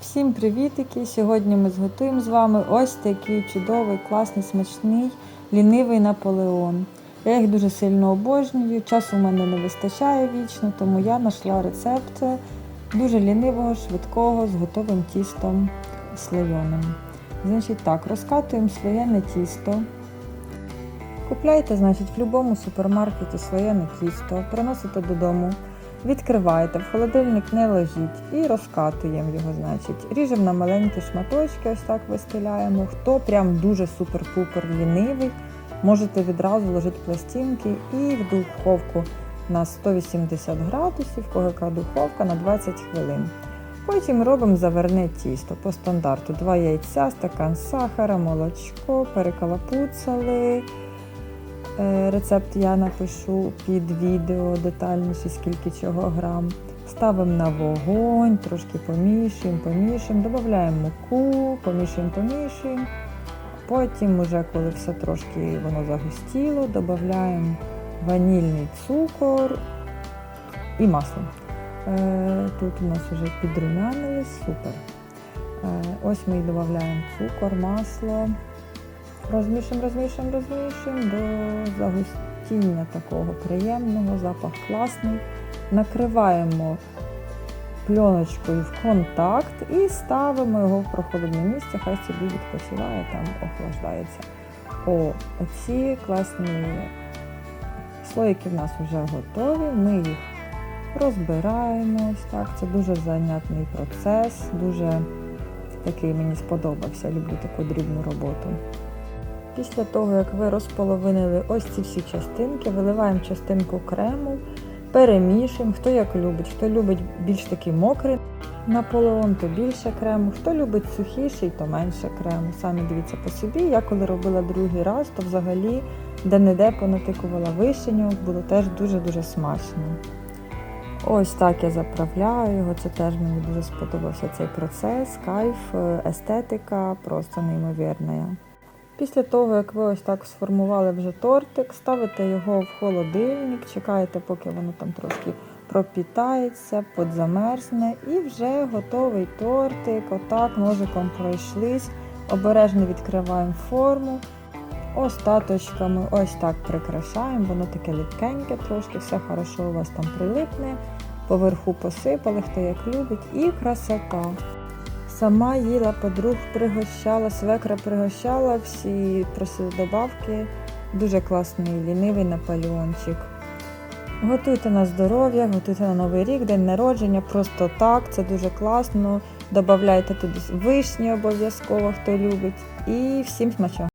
Всім привітики! Сьогодні ми зготуємо з вами ось такий чудовий, класний, смачний, лінивий Наполеон. Я їх дуже сильно обожнюю. Часу в мене не вистачає вічно, тому я знайшла рецепт дуже лінивого, швидкого, з готовим тістом слоєним. Значить так, розкатуємо слоєне тісто. Купляйте, значить, в будь-якому супермаркеті слоєне тісто, приносите додому. Відкриваєте, в холодильник не ложіть і розкатуємо його, значить. Ріжемо на маленькі шматочки, ось так вистеляємо. Хто прям дуже супер-пупер лінивий, можете відразу ложити пластинки і в духовку на 180 градусів, яка духовка на 20 хвилин. Потім робимо заверне тісто по стандарту. Два яйця, стакан сахара, молочко, перекалапуцали. Е, Рецепт я напишу під відео детальніше, скільки чого грам. Ставимо на вогонь, трошки помішуємо, помішуємо, додаємо муку, помішуємо, помішуємо. Потім, уже коли все трошки воно загустіло, додаємо ванільний цукор і масло. Е, Тут у нас вже підрумянились, супер. Е, Ось ми і додаємо цукор, масло. Розмішуємо, розмішуємо, розмішуємо до загустіння такого приємного, запах класний. Накриваємо пленочкою в контакт і ставимо його в прохолодне місце, хай собі відпочиває, там охлаждається. О, оці класні слоїки в нас вже готові. Ми їх розбираємо. Так. Це дуже зайнятний процес, дуже такий мені сподобався. Люблю таку дрібну роботу. Після того, як ви розполовинили ось ці всі частинки, виливаємо частинку крему, перемішуємо, хто як любить. Хто любить більш такий мокрий наполеон, то більше крему. Хто любить сухіший, то менше крему. Самі дивіться по собі. Я коли робила другий раз, то взагалі де-не-де понатикувала вишеньок, було теж дуже-дуже смачно. Ось так я заправляю його. Це теж мені дуже сподобався цей процес, кайф, естетика, просто неймовірна. Після того, як ви ось так сформували вже тортик, ставите його в холодильник, чекаєте, поки воно там трошки пропітається, подзамерзне, і вже готовий тортик. Отак ножиком пройшлись. Обережно відкриваємо форму. Остаточками ось так прикрашаємо, воно таке липкеньке трошки, все хорошо у вас там прилипне. Поверху посипали, хто як любить, і красота. Сама їла, подруг пригощала, свекра пригощала, всі просили добавки. Дуже класний лінивий наполеончик. Готуйте на здоров'я, готуйте на Новий рік, день народження, просто так, це дуже класно. Добавляйте туди вишні обов'язково, хто любить. І всім смачного!